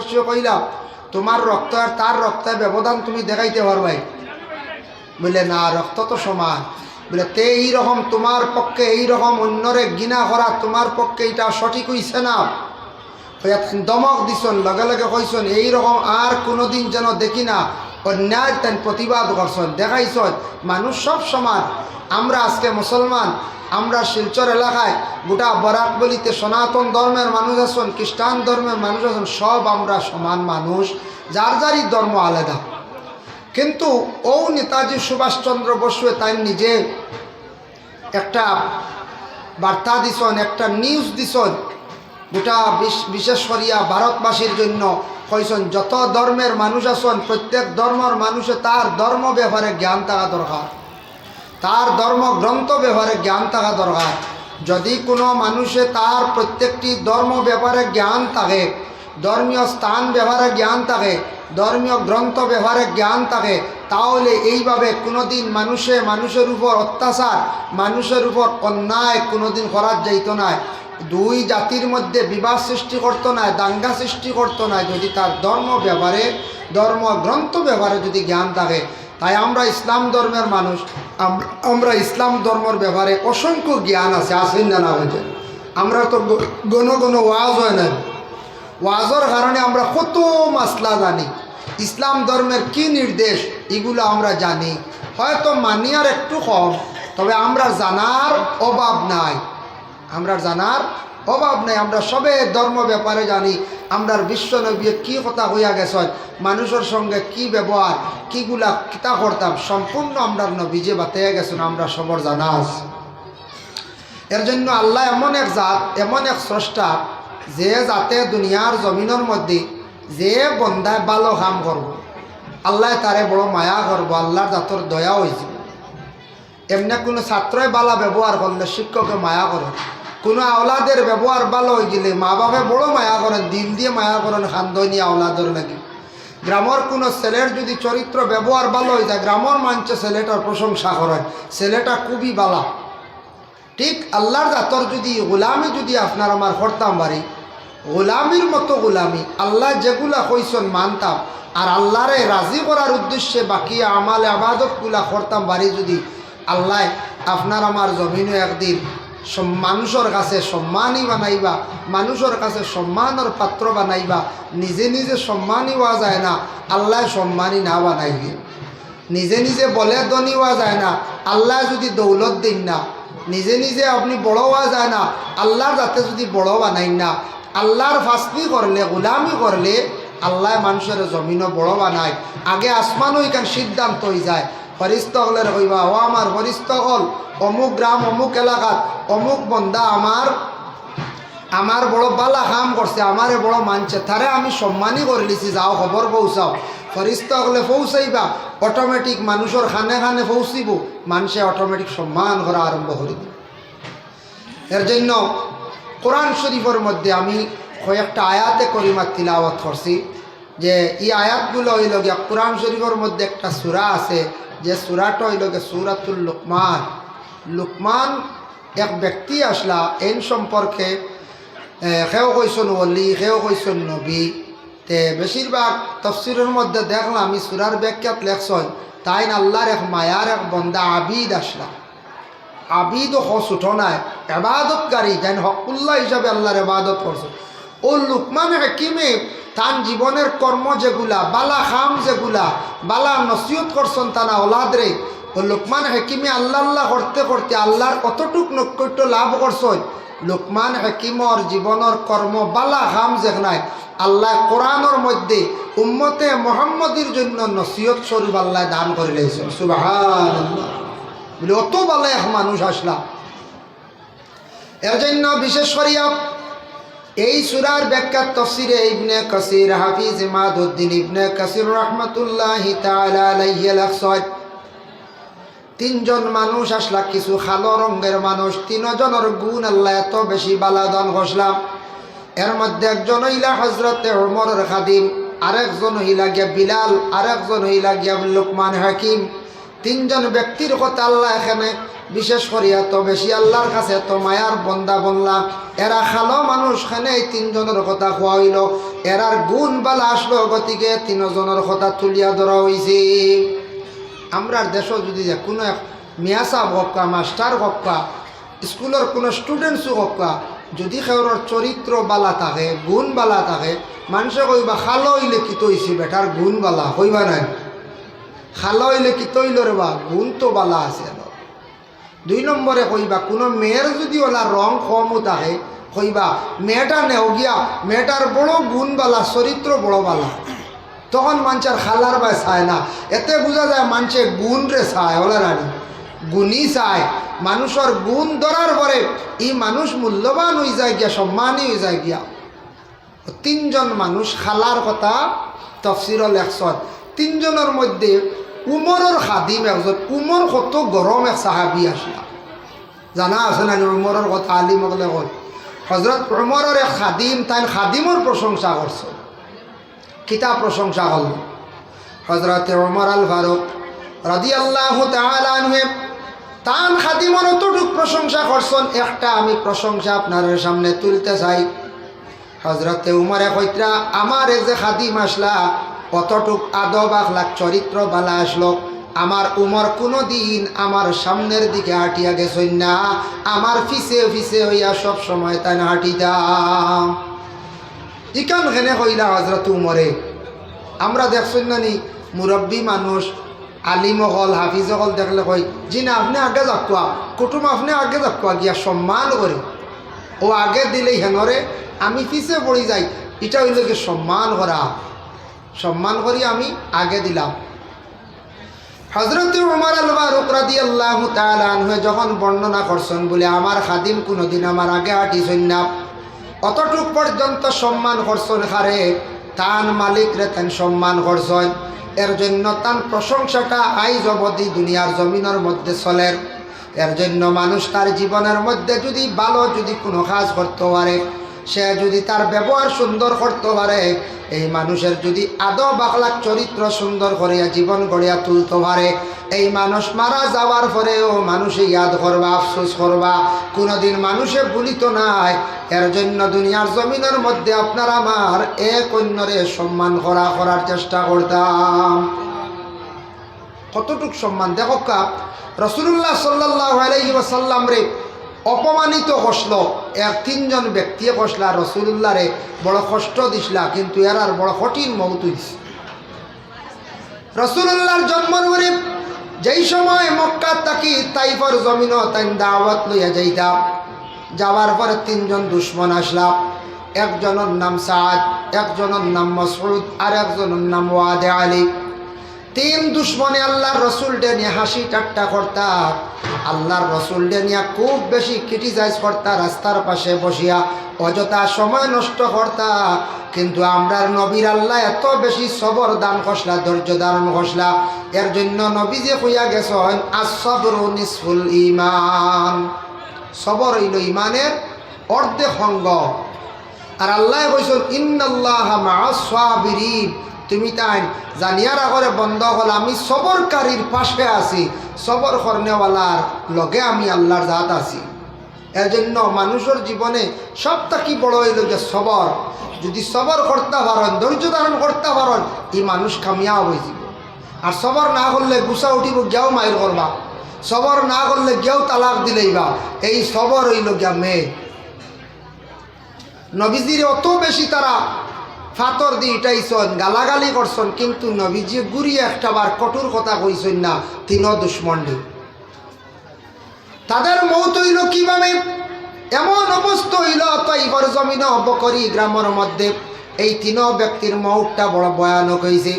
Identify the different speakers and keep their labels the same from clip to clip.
Speaker 1: বসিয়ে কইলাম তোমার রক্ত আর তার রক্তের ব্যবধান তুমি দেখাইতে পারবাই। বলে না, রক্ত তো সমান। বলে তে এইরকম তোমার পক্ষে এইরকম অন্যরে গিনা করা তোমার পক্ষে এটা সঠিক হইছে না? দমক দিছন, লগে লগে কইসন এইরকম আর কোনোদিন যেন দেখি না। অন্যায় তেন প্রতিবাদ করছেন, দেখাইছন, মানুষ সব সমান। আমরা আজকে মুসলমান, আমরা শিলচর এলাকায় গোটা বরাক বলিতে সনাতন ধর্মের মানুষ আছেন, খ্রিস্টান ধর্মের মানুষ আছেন, সব আমরা সমান মানুষ, যার যারই ধর্ম আলাদা। কিন্তু ও নেতাজি সুভাষচন্দ্র বসু তাই নিজে একটা বার্তা দিছন, একটা নিউজ দিছন, গোটা বিশ- বিশেষ করিয়া ভারতবাসীর জন্য কইসন যত ধর্মের মানুষ আছেন, প্রত্যেক ধর্মের মানুষে তার ধর্ম ব্যাপারে জ্ঞান থাকা দরকার। তার ধর্ম গ্রন্থ ব্যাপারে জ্ঞান থাকা দরকার। যদি কোনো মানুষে তার প্রত্যেকটি ধর্ম ব্যাপারে জ্ঞান থাকে, ধর্মীয় স্থান ব্যাপারে জ্ঞান থাকে, ধর্মীয় গ্রন্থ ব্যাপারে জ্ঞান থাকে, তাহলে এইভাবে কোনোদিন মানুষে মানুষের উপর অত্যাচার, মানুষের উপর অন্যায় কোনোদিন করার যাইত না দুই জাতির মধ্যে বিবাদ সৃষ্টি করতো না দাঙ্গা সৃষ্টি করতো না যদি তার ধর্ম ব্যাপারে ধর্ম গ্রন্থ ব্যাপারে যদি জ্ঞান থাকে, তাই আমরা ইসলাম ধর্মের মানুষ। আমরা ইসলাম ধর্মর ব্যাপারে অসংখ্য জ্ঞান আছে, আসেন না না হয়েছে আমরা তো গণ গণ ওয়াজ হয় না। ওয়াজর কারণে আমরা কত মাসলা জানি। ইসলাম ধর্মের কি নির্দেশ, এগুলো আমরা জানি। হয়তো মানিয়ার একটু কম, তবে আমরা জানার অভাব নাই। আমরা জানার অভাব নেই, আমরা সবে ধর্ম ব্যাপারে জানি আমরা বিশ্বনবী কি কথা হইয়া গেছেন, মানুষের সঙ্গে কি ব্যবহার, কিগুলা কিতা করতাম, সম্পূর্ণ আমরা নবীজে বাতাইয়া গেছেন, আমরা সবর জানা আছে এর জন্য আল্লাহ এমন এক জাত, এমন এক স্রষ্টা, যে যাতে দুনিয়ার জমিনের মধ্যে যে বন্ধায় ভালো কাম করব। আল্লাহ তারে বড় মায়া করব, আল্লাহর জাতর দয়া হয়েছে এমনি কোনো ছাত্রই বালা ব্যবহার করলে শিক্ষকে মায়া করে কোনো আওলাদের ব্যবহার ভালো হয়ে গেলে মা বাপে বড় মায়া করেন, দিল দিয়ে মায়া করেন খান্দনি আওলাদের লাগে। গ্রামের কোনো ছেলের যদি চরিত্র ব্যবহার ভালো হয়ে যায়, গ্রামের মানুষে ছেলেটার প্রশংসা করেন, ছেলেটা খুবই বালা। ঠিক আল্লাহর জাতর যদি, গোলামি যদি আপনার আমার করতাম পারি গোলামির মতো গোলামি, আল্লাহ যেগুলা কইসন মানতাম, আর আল্লাহরে রাজি করার উদ্দেশ্যে বাকি আমালে আবাদতগুলা করতাম পারি যদি, আল্লাহ আপনার আমার জমিনও একদিন মানুষের কাছে সম্মানই বানাইবা মানুষের কাছে সম্মানের পাত্র বানাইবা, নিজে নিজে সম্মানই হওয়া যায় না, আল্লাহ সম্মানই না বানাইবে। নিজে নিজে বলে ধনী হওয়া যায় না, আল্লাহ যদি দৌলত দিন না, নিজে নিজে আপনি বড় হওয়া যায় না আল্লাহর যাতে যদি বড় বানাই না আল্লাহর ফাস্তি করলে গোলামি করলে আল্লাহ মানুষের জমিনও বড় বানায়। আগে আসমানও এখান সিদ্ধান্ত হয়ে যায়। ফরিস্ত হলের কইবা ও আমার ফরিস্ত হল। অমুক গ্রাম অমুক এলাকাত। অমুক বন্ধা আমার আমার বড় বালা কাম করছে আমারে বড় মানছে তারে আমি সম্মানই করে লিছি যাও খবর পৌঁছাও। ফরিস্ত হলে পৌঁছাইবা। অটোমেটিক মানুষের খানে খানে পৌঁছিব। মানুষে অটোমেটিক সম্মান করা আরম্ভ করে দিব এর জন্য কোরআন শরীফের মধ্যে আমি কয়েকটা আয়াতে করিমার তিলাওয়াত করছি যে এই আয়াতগুলো হইল গিয়া কোরআন শরীফের মধ্যে একটা সুরা আছে। যে সুরাটা হইল গিয়ে সুরাতুল লুকমান। লুকমান এক ব্যক্তি আসলা এই সম্পর্কে সেও কইসন অলি সেও কইসন নবী। তে বেশিরভাগ তফসিরের মধ্যে দেখলাম আমি সুরার ব্যাখ্যাত লেখছন তাই আল্লাহর এক মায়ার এক বন্দা আবিদ আসলা। আবিদ হস উঠো নাই, এবাদতকারী, যেন হকুল্লাহ হিসাবে আল্লাহর এবাদত করছে। ও লুকমান হাকিমে তান জীবনের কর্ম যেগুলা, বালা খাম যেগুলা, বালা নসিহত করছেন তানা ওলাদরে ও লুকমান হাকিমে আল্লাহ আল্লাহ করতে করতে আল্লাহর কতটুক নৈকট্য লাভ করছেন লোকমান হাকিমর জীবনের কর্ম বালা খাম যেখানে আল্লাহ কোরআনের মধ্যে উম্মতে মোহাম্মদের জন্য নসিহত স্বরূপ আল্লাহ দান করে লেগেছেন সুবাহ বলে অত ভালো এক মানুষ আসলা। এর জন্য বিশেষ করিয়া এই সুরার ব্যাখ্যা তফসিরে ইবনে কাসির হাফিজ ইমাদুদ্দিন ইবনে কাসির রহমতুল্লাহ লেখসয় তিনজন মানুষ আসলা, কিছু খালো রঙের মানুষ, তিনজনের গুণ আল্লাহ এত বেশি বালাদন ঘষলাম এর মধ্যে একজন হইলা হজরতে ওমরের খাদিম, আরেকজন হইলা গিয়া বিলাল, আরেকজন হইলা গিয়া লুকমান হাকিম। তিনজন ব্যক্তির কথা আল্লাহ এখানে বিশেষ করিয়া, তো বেশি আল্লাহর কাছে, তো মায়ার বন্দা বনলা। এরা খালো মানুষ খানে এই তিনজনের কথা খোয়া হইল। এরার গুণ বালা আসলো গতিকে তিনজনের কথা তুলিয়া ধরা হয়েছে আমরার দেশও যদি যে কোনো এক মিয়া সাহেব হক্কা মাস্টার হক্কা স্কুলের কোনো স্টুডেন্টসও হক্কা, যদি সেওর চরিত্র বালা থাকে, গুণ বালা থাকে মানুষে কইবা খালো হইলে কি তৈছি বেটার গুণ বালা? কইবা নাই। খালো হইলে কি তৈল রে বা গুণ তো বালা আছে। দুই নম্বরে কইবা, কোনো মেয়ের যদি ওলা রং কমও থাকে কইবা, মেয়েটা নেও গিয়া, মেয়েটার বড় গুণ বালা চরিত্র বড় বালা। তখন মানুষের খালার বাই চায় না। এতে বোঝা যায় মানুষে গুণ রে চায় ওলা রানী? গুণই চায়। মানুষের গুণ ধরার পরে ই মানুষ মূল্যবান হয়ে যায় গিয়া সম্মানই হয়ে যায় গিয়া। তিনজন মানুষ খালার কথা তফসির লেখছত তিনজনের মধ্যে উমরের খাদিম একজন উমর কত গরম এক সাহাবি আসলা জানা আছে না উমরের কথা? আলী মগলে কল হজরত উমরের এক খাদিম তাই খাদিমর প্রশংসা করছে কিতাব প্রশংসা হল হজরত উমর আল ফারুক রাদি আল্লাহ তালানহে তান খাদিমর অতটুক প্রশংসা করছেন একটা আমি প্রশংসা আপনার সামনে তুলতে চাই। হজরতে উমরে কইত্রা আমার যে খাদিম আসলা অতটুক আদব আখলাক, চরিত্র বালা আসলো। আমার উমর কোনো দিন আমার সামনের দিকে হাঁটিয়া গেছই না। আমার ফিসে ফিসে হইয়া সব সময় তাই না হাঁটিতাম। ইকান হেনে কইলা হজরত উমরে। আমরা দেখছই না নি, মুরব্বী মানুষ, আলিম হল, হাফিজ হল দেখলে কই জি না আপনি আগে যাকুয়া কুটুম আপনি আগে যাকুয়া গিয়া সম্মান করে। ও আগে দিলেই হেনরে, আমি পিছে পড়ি যাই, এটা হইল সম্মান করা? সম্মান করি আমি, আগে দিলাম। হজরত উমর আল ফারুক রাদিয়াল্লাহু তাআলা আনহু যখন বর্ণনা করছেন বলে, আমার খাদিম কোনোদিন আমার আগে হাঁটিছেন না। অতটুক পর্যন্ত সম্মান করছেন হারে তান মালিক রে তান সম্মান করছেন। এর জন্য তান প্রশংসাটা আইজ অবধি দুনিয়ার জমিনের মধ্যে চলের এর জন্য মানুষ তার জীবনের মধ্যে যদি ভালো যদি কোনো কাজ করতে পারে সে যদি তার ব্যবহার সুন্দর করতে পারে, এই মানুষের যদি আদব আখলাক চরিত্র সুন্দর করিয়া জীবন গড়িয়া তুলতে পারে, এই মানুষ মারা যাওয়ার পরেও মানুষে ইয়াদ করবা, আফসোস করবা। কোনোদিন মানুষে ভুলিত নাই। এর জন্য দুনিয়ার জমিনের মধ্যে আপনার আমার এক অন্যরে সম্মান করা, করার চেষ্টা করতাম। কতটুক সম্মান? দেখো কা রসুল্লাহ সাল্লাহ আলাইহি ওয়াসাল্লাম রে অপমানিত কষল এক তিনজন ব্যক্তিয়ে কষলা রসুল্লাহ রে বড় কষ্ট দিসলা, কিন্তু এরার বড় কঠিন মৌত দিছে রসুল্লাহর জন্মর করে যেই সময় মক্কা তাকি তাইফর জমিন তাই দাওয়াত লইয়া যাইতাম যাওয়ার পরে তিনজন দুশ্মন আসলাম একজনের নাম সাদ, একজনের নাম মসরুদ আর একজনের নাম ওয়াদে আলী। তিন দুশ্মনে আল্লাহর রসুল নিয়ে হাসি ঠাট্টা করতা। আল্লাহর রসুল নিয়ে খুব বেশি ক্রিটিসাইজ করতা, রাস্তার পাশে বসিয়া অযথা সময় নষ্ট করতা। কিন্তু আমরার নবীর আল্লাহ এত বেশি সবর দান খসলা, ধৈর্য ধারণ খসলা। এর জন্য নবী যে কইয়া গেছেন আসবরু নিসফুল ইমান সবর হইল ইমানের অর্ধেক সঙ্গ আর আল্লাহ কইছেন ইন্নাল্লাহ মা সাবিরিন তুমি তাই জানিয়ার আগরে বন্ধ হল, আমি সবরকারীর পাশে আছি, সবর কর্নেওয়ালার লগে আমি আল্লাহর জাত আছি। এজন্য জন্য মানুষের জীবনে সবটা কি বড় হইল যে সবর। যদি সবর করতে পারেন, ধৈর্য ধারণ করতে পারেন, এই মানুষ কামিয়াব হয়ে যাব আর সবর না করলে গুছা উঠিব, গেও মাইল করবা। সবর না করলে গেও তালাক দিলেইবা এই সবর হইল গিয়া মেয়ে। নবীজির অত বেশি তারা ফাতর দিয়ে ইটাইছন গালাগালি করছন, কিন্তু নবীজি গুড়িয়ে একটা বার কঠোর কথা কইছেন না, তিন দুশ্মন্ডি তাদের মৌত হইল কীভাবে? এমন অবস্থা হইল তৈবর জমিন বকরি গ্রামের মধ্যে। এই তিন ব্যক্তির মৌটটা বড় ভয়ানক হয়েছে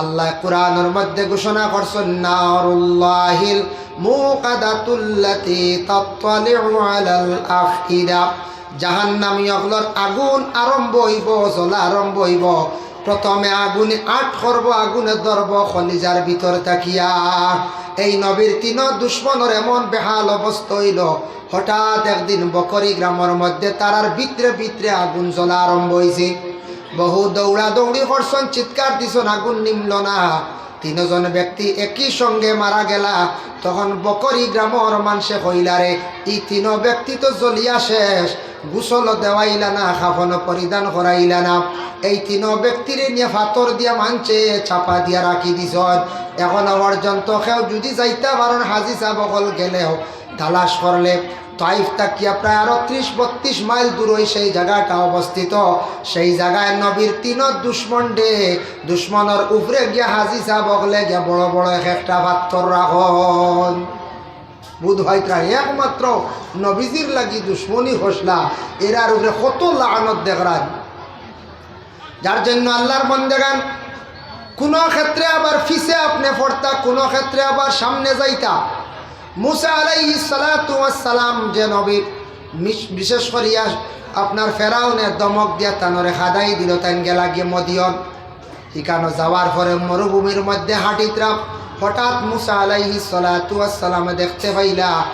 Speaker 1: আল্লাহ কোরআনের মধ্যে ঘোষণা করছেন, নারুল্লাহিল মুকাদাতুল্লাতি তাত্তালিউ আলাল আফইদা জাহান্নামী অগলর আগুন আরম্ভ হইব, জ্বলা আরম্ভ হইব। প্রথমে আগুনে আট করব আগুনে ধরব খলিজার ভিতর থাকিয়া। এই নবীর তিন দুশ্মনের এমন বেহাল অবস্থা হইল, হঠাৎ একদিন বকরি গ্রামের মধ্যে তারার ভিতরে ভিতরে আগুন জ্বলা আরম্ভ হয়েছে বহু দৌড়া দৌড়ি করছেন চিৎকার দিছন আগুন নিমল না। তিনজন ব্যক্তি একই সঙ্গে মারা গেলা। তখন বকরি গ্রামর মানুষে কইলারে এই তিন ব্যক্তি তো জ্বলিয়া শেষ গুসল দেওয়াইলা না খাফন পরিধান করাইলা না। এই তিন ব্যক্তিরে নিয়ে ফাতর দিয়া মানছে চাপা দিয়া রাখি দিছ এখন পর্যন্ত কেউ যদি যাইতে পারেন হাজি সাহ গেলেও তালাশ করলে তাইফ তাকিয়া প্রায় আরও ত্রিশ, বত্রিশ মাইল দূরই সেই জায়গাটা অবস্থিত। সেই জায়গায় নবীর তিন দুশ্মন ডে। দুশ্মনের উপরে গিয়া হাজি সাহ বকলে গিয়া বড় বড় এক একটা পাত্তর রাখন। বুধ হয় তারা একমাত্র নবীজির লাগি দুশ্মনী হসলা এরার উপরে কত লানত দেখরান। যার জন্য আল্লাহর বন্দেগান, কোনো ক্ষেত্রে আবার ফিসে আপনি পড়তা, কোনো ক্ষেত্রে আবার সামনে যাইতা। মুসা আলাইহি সালাম যে নবী মিস- বিশেষ করিয়া আপনার ফেরাউনের দমক দিয়া তানরে খাদাই দিল তান গেলা গিয়ে মদিয়ন। ইকানো যাওয়ার পরে মরুভূমির মধ্যে হাঁটিতরা হঠাৎ মুসা আলাইহি সালামে দেখতে পাইলা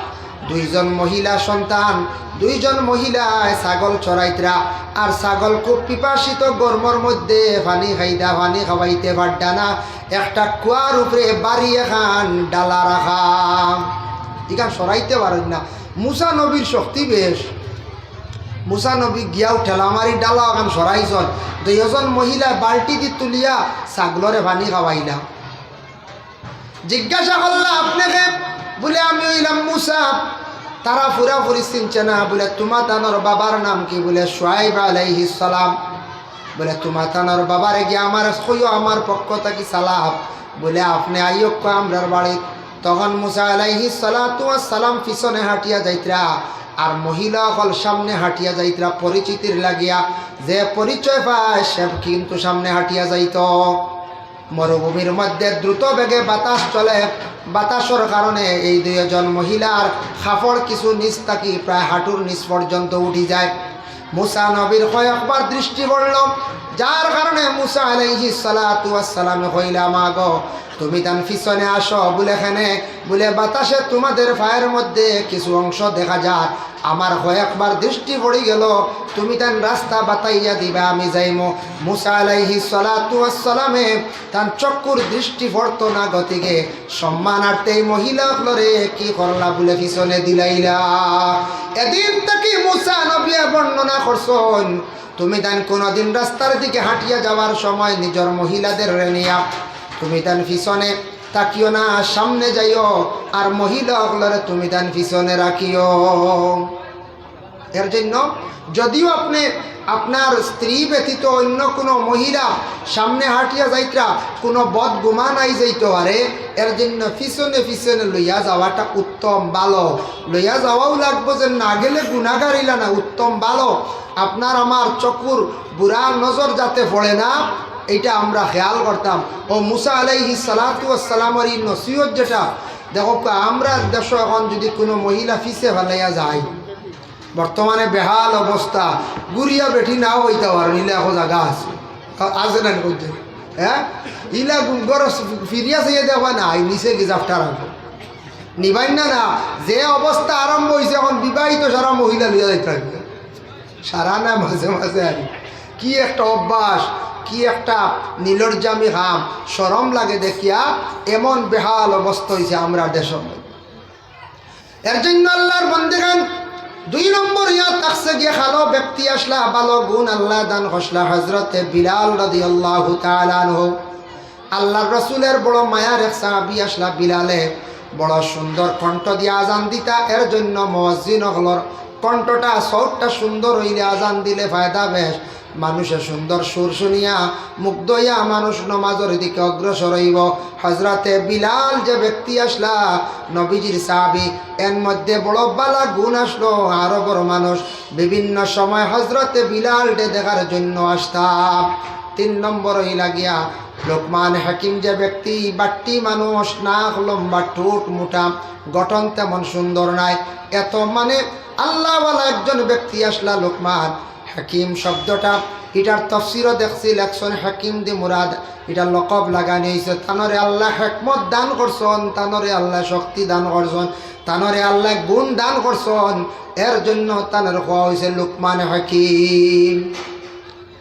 Speaker 1: দুইজন মহিলা সন্তান, দুইজন মহিলা ছাগল চড়াইতরা আর ছাগল খুব পিপাসিত, গরমর মধ্যে পানি খাইদা পানি খাওয়াইতে পারডা একটা কুয়ার উপরে বাড়ি এখান ডালা রাখা। ইখান সরাইতে পারেন না। মুসা নবীর শক্তি বেশ। মুসা নবী গিয়াও ঠেলামারি ডালা এখন সরাইছন। দুইজন মহিলা বাল্টি দি তুলিয়া ছাগলরে পানি খাওয়াইলা। জিজ্ঞাসা করলা, আপনাকে? বলে, আমি হইলাম মুসা। তারা ফুরাফুরি চিনছে না। বলে তোমা তানোর বাবার নাম কি? বলে সোয়াইব আলাইহি সালাম। বলে তোমা তানোর বাবারে গিয়ে আমার, কইও আমার পক্ষ থাকি সালাম। বলে, আপনি আইয়ক আমরার বাড়ি তখন মুসা আলাইহি সালাম পিছনে হাঁটিয়া যাইতরা, আর মহিলা হল সামনে হাঁটিয়া যাইতরা পরিচিতির লাগিয়া যে পরিচয় পায় সে কিন্তু সামনে হাঁটিয়া যাইত। মরুভূমির মধ্যে দ্রুত বেগে বাতাস চলে। বাতাসের কারণে এই দুইজন মহিলার খাফড় কিছু নিচ থাকি প্রায় হাঁটুর নিচ পর্যন্ত উঠি যায়। মুসা নবীর কয়েকবার দৃষ্টি পড়ল। যার কারণে মুসা আলাইহি সালাতু আসসালামে কইলাম আগো তুমি তান পিছনে আসো, বলে এখানে, বলে বাতাসে তোমাদের পায়ের মধ্যে কিছু অংশ দেখা যায় আমার কয়েকবার দৃষ্টি পড়ে গেল, তুমি তান রাস্তা বাতাইয়া দিবা, আমি যাইমো। মুসা আলাইহি সালাতু আসসালামে তান চক্ষুর দৃষ্টি পড়তো না গতিকে। সম্মানার্থে এই মহিলা ফ্লোরে কি করলা বলে পিছনে দিলাইলা? এদিন থেকে মুসা নবিয়া বর্ণনা করছন তুমি তান কোনোদিন রাস্তার দিকে হাঁটিয়া যাওয়ার সময় নিজের মহিলাদের নিয়া তুমি দেন পিছনে তাকিও না, সামনে যাইও, আর মহিলা তুমি দেন পিছনে রাখিও। এর জন্য যদিও আপনি আপনার স্ত্রী ব্যতীত অন্য কোনো মহিলা সামনে হাঁটিয়া যাইতরা, কোনো বদ গুমা নাই যাইতে পারে, এর জন্য পিছনে পিছনে লইয়া যাওয়াটা উত্তম ভালো। লইয়া যাওয়াও লাগবো যে না গেলে গুণাগারিলা না, উত্তম ভালো। আপনার আমার চকুর বুড়া নজর যাতে পড়ে না, এইটা আমরা খেয়াল করতাম। ও মুসা আলাইহি সালাতু এই নসিহত যেটা, দেখো আমরা দেশ এখন যদি কোনো মহিলা ফিসে ফেলাইয়া যায় বর্তমানে বেহাল অবস্থা, গুড়িয়া বেঠি নাও হইতে পারো নিলে এখন জাগা আছে। আছে না হ্যাঁ ইলা গর ফিরিয়া চাইয়া দেওয়া না এই নিচে গিজাফটা রাখব নিবাই না না, যে অবস্থা আরম্ভ হয়েছে এখন বিবাহিত সারা মহিলা লিয়া যাইতে থাকবে সারা না মাঝে মাঝে আর কি একটা অভ্যাস, কি একটা নীলরজামি হাম সরম লাগে দেখিয়া এমন বেহাল অবস্থা হয়েছে আমরা দেশের এর জন্য আল্লাহর বন্দেগান দুই নম্বর ইয়া তাকসে গিয়ে খালো, ব্যক্তি আসলা ভালো গুণ আল্লাহ দান হসলা হজরতে বিলাল রদি আল্লাহ তালানহ আল্লাহর রসুলের বড় মায়ার এক সাহাবি আসলা বিলালে, বড় সুন্দর কণ্ঠ দিয়ে আজান দিতা। এর জন্য মসজিদ হলর কণ্ঠটা সৌটটা সুন্দর হইলে আজান দিলে ফায়দা বেশ। মানুষের সুন্দর সুর শুনিয়া মুগ্ধ হইয়া মানুষ নমাজের দিকে অগ্রসর হইব। হজরতে বিলাল যে ব্যক্তি আসলা, নবীজির সাহাবি, এর মধ্যে বড় বালা গুণ আসলো। আরও বড় মানুষ। বিভিন্ন সময় হজরতে বিলালটে দেখার জন্য আসতাম তিন নম্বর হইলা গিয়া লোকমান হাকিম যে ব্যক্তি, বাট্টি মানুষ, নাক লম্বা, ঠোঁট মোটা, গঠন তেমন সুন্দর নাই। এত মানে আল্লাহওয়ালা একজন ব্যক্তি আসলা লোকমান। হাকিম শব্দটা, এটার তফসিরও দেখছি লেখছেন হাকিম দি মুরাদ। এটা লকব লাগানি হয়েছে তানরে আল্লাহ হেকমত দান করছন, তানরে আল্লাহ শক্তি দান করছন, তানরে আল্লাহ গুণ দান করছন। এর জন্য তানের হওয়া হয়েছে লুকমান হাকিম।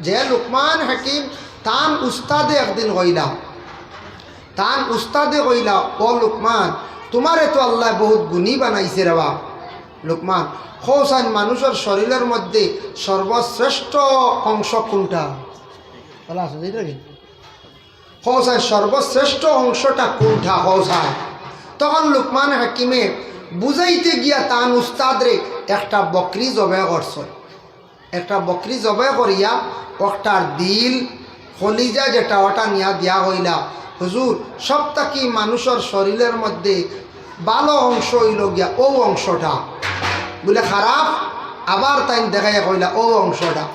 Speaker 1: যে লুকমান হাকিম তান উস্তাদে একদিন কইলাম তান উস্তাদে কইলা, ও লোকমান, তোমারে তো আল্লাহ বহুত গুণী বানাইছে রে বাপ। লোকমান খোসান মানুষের শরীরের মধ্যে সর্বশ্রেষ্ঠ অংশ কোনটা? বলা আছে কি? খোসায় সর্বশ্রেষ্ঠ অংশটা কোনটা? খোসায় তখন লুকমান হাকিমে বুঝাইতে গিয়া তান উস্তাদরে একটা বকরি জবে করছ। একটা বকরি জবে করিয়া ওটার দিল হলিজা যেটা ওটা নিয়া দিয়া হইলা। হুজুর কি মানুষের শরীরের মধ্যে ভালো অংশ হইল গিয়া? ও অংশটা। বলে, খারাপ? আবার তাই দেখাইয়া কইলা, ও অংশটা।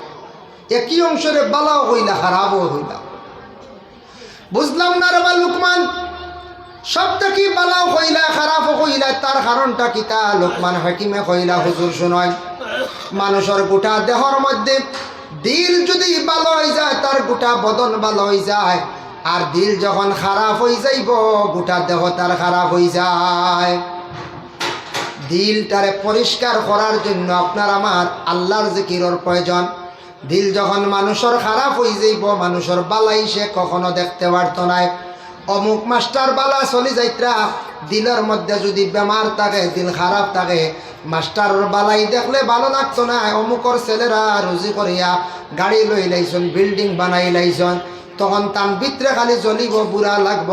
Speaker 1: একই অংশরে বালাও হইলা খারাপও হইলা। বুঝলাম না রে বা লুকমান। সবটা কি বালাও কইলা খারাপ কইলা, তার কারণটা কি? তা লোকমান হাকিমে কইলা, হুজুর শুনয়, মানুষের গোটা দেহর মধ্যে দিল যদি ভালো হয়ে যায়, তার গোটা বদন ভালো হয়ে যায়। আর দিল যখন খারাপ হয়ে যাইব, গোটা দেহ তার খারাপ হয়ে যায়। দিলটারে পরিষ্কার করার জন্য আপনার আমার আল্লাহর জিকিরর প্রয়োজন। দিল যখন মানুষের খারাপ হয়ে যাইব, মানুষের বালাই সে কখনো দেখতে পারত নাই। অমুক মাস্টার বালা চলি যাইত্রা, দিলের মধ্যে যদি বেমার থাকে, দিল খারাপ থাকে, মাস্টারের বালাই দেখলে ভালো লাগতো না। অমুকর ছেলেরা রুজি করিয়া গাড়ি লই লাইছন, বিল্ডিং বানাই লাইছন। তখন তান ভিতরে খালি জ্বলিব, বুড়া লাগব।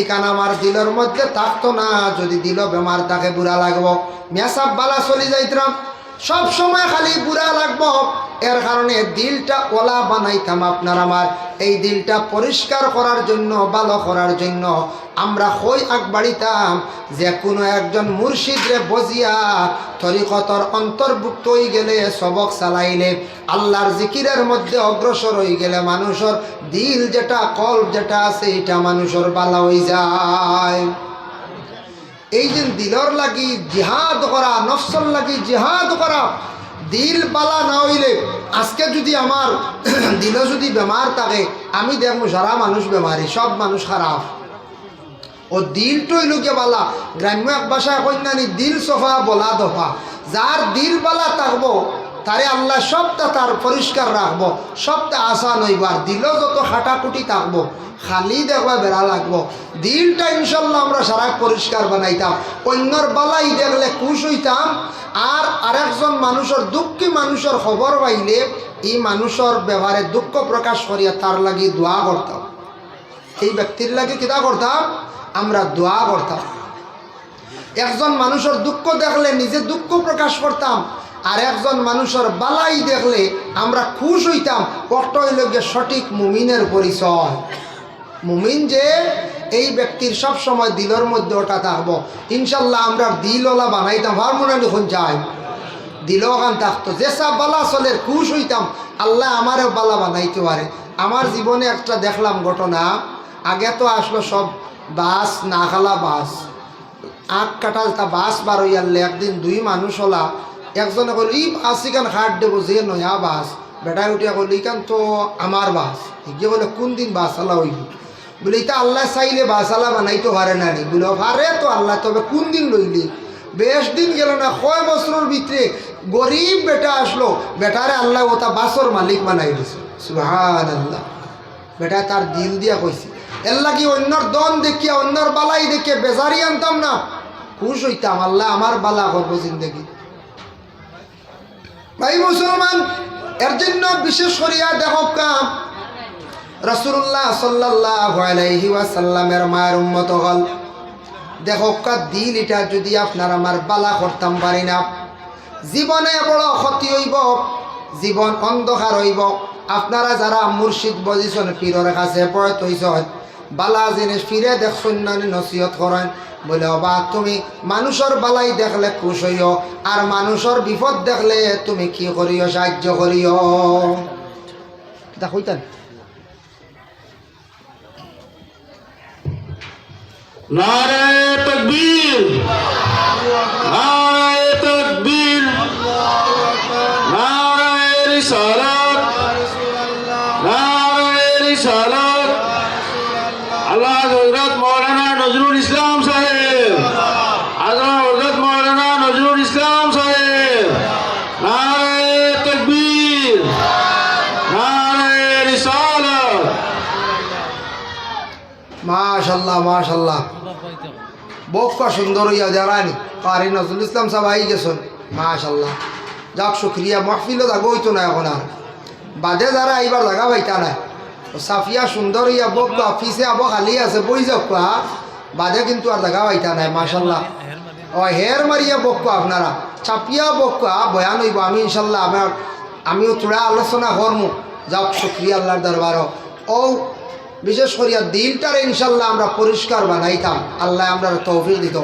Speaker 1: ইকান আমার দিলর মধ্যে থাকতো না, যদি দিল বেমার তাকে বুড়া লাগব। মেসাব বালা চলি যাইতাম সব সময় খালি বুড়া লাগব। এর কারণে দিলটা ওলা বানাইতাম আপনার আমার। এই দিলটা পরিষ্কার করার জন্য, ভালো করার জন্য আমরা হই আগবাড়িতাম। যে কোনো একজন মুর্শিদরে বজিয়া তরিকতর অন্তর্ভুক্ত হয়ে গেলে সবক চালাইলে, আল্লাহর জিকিরের মধ্যে অগ্রসর হয়ে গেলে মানুষের দিল যেটা, কল্প যেটা আছে, এটা মানুষের বালা হয়ে যায়। এই যে দিলর লাগি জিহাদ করা নফসর লাগি জিহাদ করা দিল পালা না হইলে, আজকে যদি আমার দিল যদি বেমার থাকে, আমি দেখব সারা মানুষ বেমারি সব মানুষ খারাপ ও দিলটো হইলকে বালা? গ্রাম্য এক ভাষায় কন্যানি দিল সফা বলা দফা। যার দিল বালা থাকব তারে আল্লাহ সবটা তার পরিষ্কার রাখব, সবটা আসান হইব, আর দিলও যত হাঁটাকুটি থাকব খালি দেখবা বেড়া লাগবো। দিলটা ইনশাল্লাহ আমরা সারা পরিষ্কার বানাইতাম। অন্যর বালাই দেখলে খুশ হইতাম, আর আরেকজন মানুষের দুঃখী মানুষের খবর পাইলে এই মানুষের ব্যবহারে দুঃখ প্রকাশ করিয়া তার লাগি দোয়া করতাম। এই ব্যক্তির লাগে কিতা করতাম? আমরা দোয়া করতাম। একজন মানুষের দুঃখ দেখলে নিজে দুঃখ প্রকাশ করতাম আর একজন মানুষের বালাই দেখলে আমরা খুশ হইতাম কষ্ট হইল গিয়ে সঠিক মুমিনের পরিচয়। মুমিন যে এই ব্যক্তির সব সময় দিলের মধ্যে ওটা থাকব। ইনশাল্লাহ আমরা দিলওয়ালা বানাইতাম হারমোনা যখন যাই। দিল ওখান থাকতো যেসব বালা চলে খুশ হইতাম, আল্লাহ আমারও বালা বানাইতে পারে। আমার জীবনে একটা দেখলাম ঘটনা, আগে তো আসলো সব বাস, না খালা বাস। আখ কাটাল তা বাস বার হইয়ালে একদিন দুই মানুষ হলা একজনে কইল ই ইখান হাট দেবো? যে নয়া বাস। বেটাই উঠিয়া কইল ইখান তো আমার বাস। গিয়ে বলে, কোন দিন বাস আলা হইব? বলে এটা আল্লাহ চাইলে বাস আলা বানাইতে পারে না নি বলে, পারে তো আল্লাহ, তবে কোন দিন লইলি? বেশ দিন গেল না কয় বছরের ভিতরে গরিব বেটা আসলো। বেটারে আল্লাহ ওটা বাসর মালিক বানাই দিছে। সুহান আল্লাহ বেটা তার দিল দিয়া কইছে এল্লা কি অন্যর দন দেখিয়া, অন্যর বালাই দেখিয়ে বেজারি আনতাম না। খুশ হইতাম, আল্লাহ আমার বালা করব জিন্দগি। ভাই মুসলমান, এর জন্য বিশেষ করিয়া দেখো কাম। রসুল্লাহ সাল্লাহ আলাইহি মায়ের উন্মত হল, দেখো কা দিল এটা যদি আপনার আমার বালা করতাম পারি না। জীবনে বড় ক্ষতি হইব, জীবন অন্ধকার হইব। আপনারা যারা মুর্শিদ বজিছন পীরের কাছে পয়ত তৈছন বালা জিনিস ফিরে দেখছেন না নসিহত করেন। বলে, অবা, তুমি মানুষের বালাই দেখলে খুশ হইও, আর মানুষের বিপদ দেখলে তুমি কি করিও, সাহায্য করিও? দেখইতেন
Speaker 2: নারায় তকবীর নারায় তকবীর নারায় রিসালাত।
Speaker 1: মাশাল্লাহ মাশাল্লাহ। বক্কা সুন্দর হইয়া জানানি কারি নজরুল ইসলাম সাহেব আই গেছেন। মাশাল্লাহ। যাক, শুক্রিয়া। মহফিলও জাগো হইতো না এখন আর। বাদে যারা এইবার জাগা পাইতা নাই। সাফিয়া সুন্দর হইয়া বক্কা অফিসে আবো খালি আছে, বই যাক বাদে কিন্তু আর জাগা পাইতা নাই, মাশাল্লাহ। ও হের মারিয়া বক্কা আপনারা। চাপিয়া বক্কা বয়ান হইব আমি, ইনশাল্লাহ। আমার আমিও তোরা আলোচনা করমু যাক শুক্রিয়া আল্লাহর দরবারও ও বিশেষ করিয়া দিলটারে ইনশাল্লাহ আমরা পরিষ্কার বানাইতাম। আল্লাহ আমরা তৌফিক দিত।